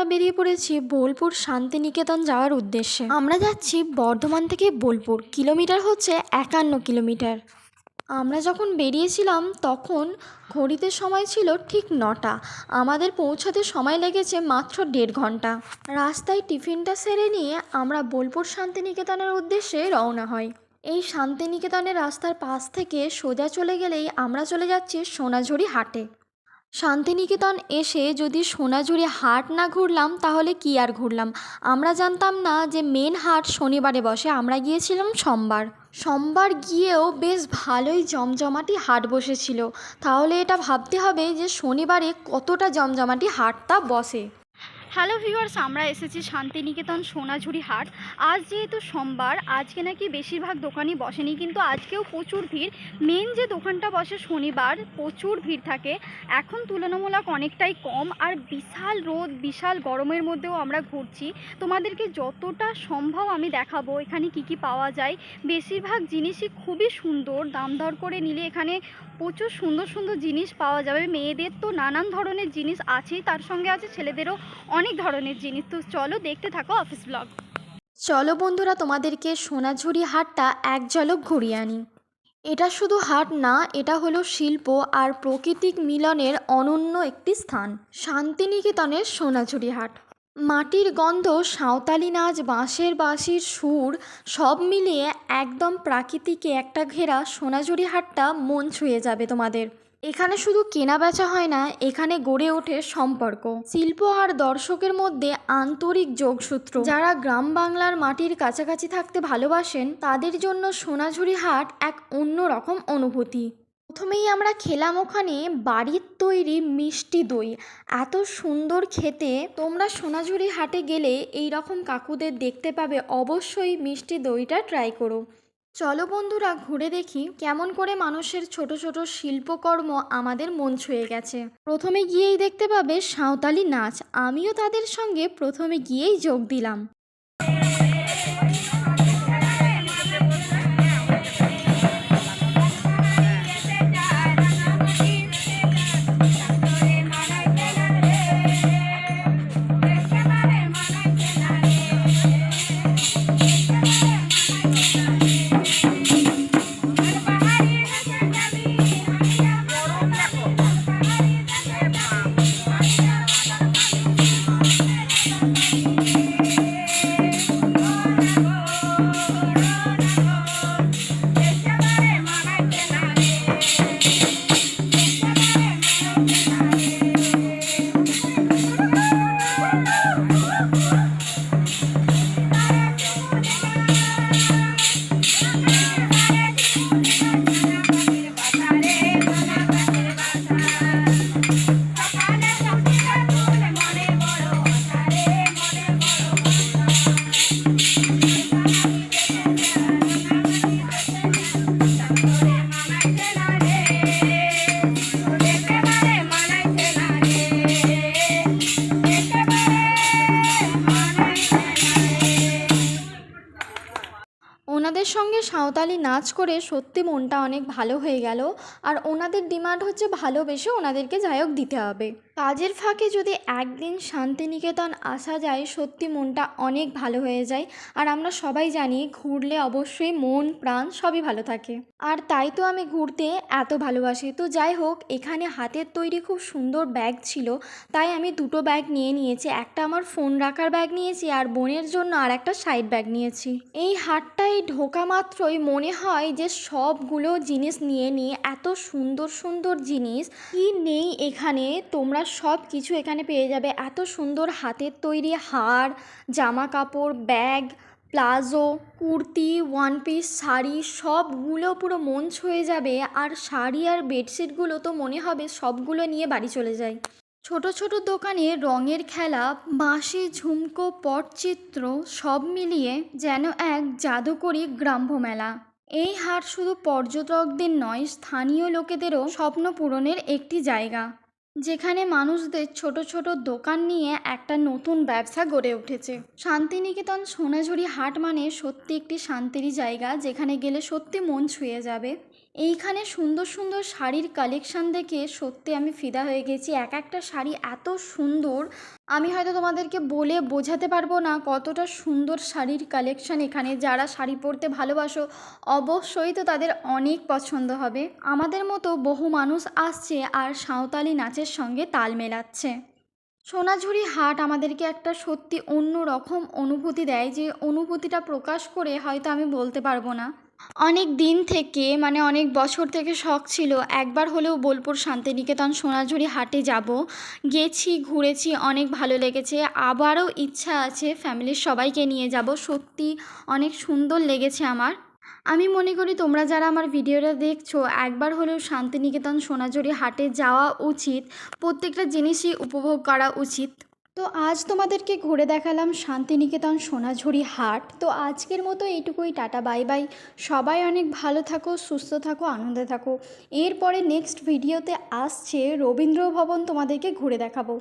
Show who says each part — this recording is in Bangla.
Speaker 1: আমরা বেরিয়ে পড়েছি বোলপুর শান্তিনিকেতন যাওয়ার উদ্দেশ্যে। আমরা যাচ্ছি বর্ধমান থেকে বোলপুর। কিলোমিটার হচ্ছে একান্ন কিলোমিটার। আমরা যখন বেরিয়েছিলাম, তখন ঘড়িতে সময় ছিল ঠিক নটা। আমাদের পৌঁছাতে সময় লেগেছে মাত্র দেড় ঘণ্টা। রাস্তায় টিফিনটা সেরে নিয়ে আমরা বোলপুর শান্তিনিকেতনের উদ্দেশ্যে রওনা হয় এই শান্তিনিকেতনের রাস্তার পাশ থেকে সোজা চলে গেলেই আমরা চলে যাচ্ছি সোনাঝুরি হাটে। শান্তিনিকেতন এসে যদি সোনাঝুরি হাট না ঘুরলাম, তাহলে কি আর ঘুরলাম? আমরা জানতাম না যে মেন হাট শনিবারে বসে। আমরা গিয়েছিলাম সোমবার। সোমবার গিয়েও বেশ ভালোই জমজমাটি হাট বসেছিল। তাহলে এটা ভাবতে হবে যে শনিবারে কতটা জমজমাটি হাটটা বসে।
Speaker 2: হ্যালো ভিউয়ার্স আমরা এসেছি শান্তিনিকেতন সোনাঝুরি হাট। আজ যেহেতু সোমবার, আজকে নাকি বেশিরভাগ দোকানই বসেনি, কিন্তু আজকেও প্রচুর ভিড়। মেন যে দোকানটা বসে শনিবার, প্রচুর ভিড় থাকে। এখন তুলনামূলক অনেকটাই কম, আর বিশাল রোদ, বিশাল গরমের মধ্যেও আমরা ঘুরছি। তোমাদেরকে যতটা সম্ভব আমি দেখাবো, এখানে কি কি পাওয়া যায়। বেশিরভাগ জিনিসই খুবই সুন্দর, দাম দর করে নিলে এখানে প্রচুর সুন্দর সুন্দর জিনিস পাওয়া যাবে। মেয়েদের তো নানান ধরনের জিনিস আছেই, তার সঙ্গে আছে ছেলেদেরও অনেক ধরনের জিনিস। তো চলো দেখতে থাকো অফিস ব্লগ।
Speaker 1: চলো বন্ধুরা, তোমাদেরকে সোনাঝুরি হাটটা এক ঝলক ঘুরিয়ে আনি। এটা শুধু হাট না, এটা হলো শিল্প আর প্রকৃতিক মিলনের অনন্য একটি স্থান। শান্তিনিকেতনের সোনাঝুরি হাট। মাটির গন্ধ, সাঁওতালি নাচ, বাঁশের বাঁশির সুর, সব মিলিয়ে একদম প্রাকৃতিকে একটা ঘেরা সোনাঝুরি হাটটা মন ছুঁয়ে যাবে তোমাদের। এখানে শুধু কেনা বেচা হয় না, এখানে গড়ে ওঠে সম্পর্ক। শিল্প আর দর্শকের মধ্যে আন্তরিক যোগসূত্র। যারা গ্রাম বাংলার মাটির কাছাকাছি থাকতে ভালোবাসেন, তাদের জন্য সোনাঝুরি হাট এক অন্যরকম অনুভূতি। প্রথমেই আমরা খেলাম ওখানে বাড়ির তৈরি মিষ্টি দই। এত সুন্দর খেতে। তোমরা সোনাঝুরি হাটে গেলে এই রকম কাকুদের দেখতে পাবে অবশ্যই মিষ্টি দইটা ট্রাই করো। চলো বন্ধুরা, ঘুরে দেখি কেমন করে মানুষের ছোট ছোট শিল্পকর্ম আমাদের মন ছুঁয়ে গেছে। প্রথমে গিয়েই দেখতে পাবে সাঁওতালি নাচ। আমিও তাদের সঙ্গে প্রথমে গিয়েই যোগ দিলাম। সাঁওতালি নাচ করে সত্যি মনটা অনেক ভালো হয়ে গেল। আর ওনাদের ডিমান্ড হচ্ছে ভালোবেসে ওনাদেরকে যাই হোক দিতে হবে। কাজের ফাঁকে যদি একদিন শান্তিনিকেতন আসা যায়, সত্যি মনটা অনেক ভালো হয়ে যায়। আর আমরা সবাই জানি, ঘুরলে অবশ্যই মন, প্রাণ সবই ভালো থাকে। আর তাই তো আমি ঘুরতে এত ভালোবাসি। তো যাই হোক, এখানে হাতের তৈরি খুব সুন্দর ব্যাগ ছিল। তাই আমি দুটো ব্যাগ নিয়ে নিয়েছি। একটা আমার ফোন রাখার ব্যাগ নিয়েছি আর বোনের জন্য আর একটা সাইড ব্যাগ নিয়েছি। এই হাটটায় ঢোকা মাত্রই মনে হয় যে সবগুলো জিনিস নিয়ে নিয়ে এত সুন্দর সুন্দর জিনিস কি নেই এখানে? তোমরা সব কিছু এখানে পেয়ে যাবে। এত সুন্দর হাতের তৈরি হার জামা কাপড় bag, palazzo, kurti one piece sari, সবগুলো পুরো মন ছুঁয়ে যাবে। আর শাড়ি আর বেডশিটগুলো তো মনে হবে সবগুলো নিয়ে বাড়ি চলে যায়। ছোট ছোট দোকানে রঙের খেলা, বাঁশি, ঝুমকো পটচিত্র সব মিলিয়ে যেন এক জাদুকরী গ্রাম্য মেলা। এই হাট শুধু পর্যটকদের নয়, স্থানীয় লোকেদেরও স্বপ্ন পূরণের একটি জায়গা। যেখানে মানুষদের ছোট ছোট দোকান নিয়ে একটা নতুন ব্যবসা গড়ে উঠেছে। শান্তিনিকেতন সোনাঝুরি হাট মানে সত্যি একটি শান্তিরই জায়গা, যেখানে গেলে সত্যি মন ছুঁয়ে যাবে। এইখানে সুন্দর সুন্দর শাড়ির কালেকশান দেখে সত্যি আমি ফিদা হয়ে গেছি। এক একটা শাড়ি এত সুন্দর, আমি হয়তো তোমাদেরকে বলে বোঝাতে পারব না কতটা সুন্দর শাড়ির কালেকশান এখানে। যারা শাড়ি পরতে ভালোবাসো, অবশ্যই তো তাদের অনেক পছন্দ হবে। আমাদের মতো বহু মানুষ আসছে আর সাঁওতালি নাচের সঙ্গে তাল মেলাচ্ছে। সোনাঝুরি হাট আমাদেরকে একটা সত্যি অন্য রকম অনুভূতি দেয় যে, অনুভূতিটা প্রকাশ করে হয়তো আমি বলতে পারব না। অনেক দিন থেকে মানে অনেক বছর থেকে শখ ছিল, একবার হলেও বোলপুর শান্তিনিকেতন সোনাঝুরি হাটে যাব। গেছি, ঘুরেছি, অনেক ভালো লেগেছে। আবারও ইচ্ছা আছে ফ্যামিলির সবাইকে নিয়ে যাব। সত্যি অনেক সুন্দর লেগেছে আমার। আমি মনে করি তোমরা যারা আমার ভিডিওটা দেখছ, একবার হলেও শান্তিনিকেতন সোনাঝুরি হাটে যাওয়া উচিত। প্রত্যেকটা জিনিসই উপভোগ করা উচিত। তো আজ তোমাদেরকে ঘুরে দেখালাম শান্তিনিকেতন সোনাঝুরি হাট। তো আজকের মতো এইটুকুই, টাটা, বাই বাই। সবাই অনেক ভালো থাকো, সুস্থ থাকো, আনন্দে থাকো। এরপরে নেক্সট ভিডিওতে আসছে রবীন্দ্র ভবন তোমাদেরকে ঘুরে দেখাবো।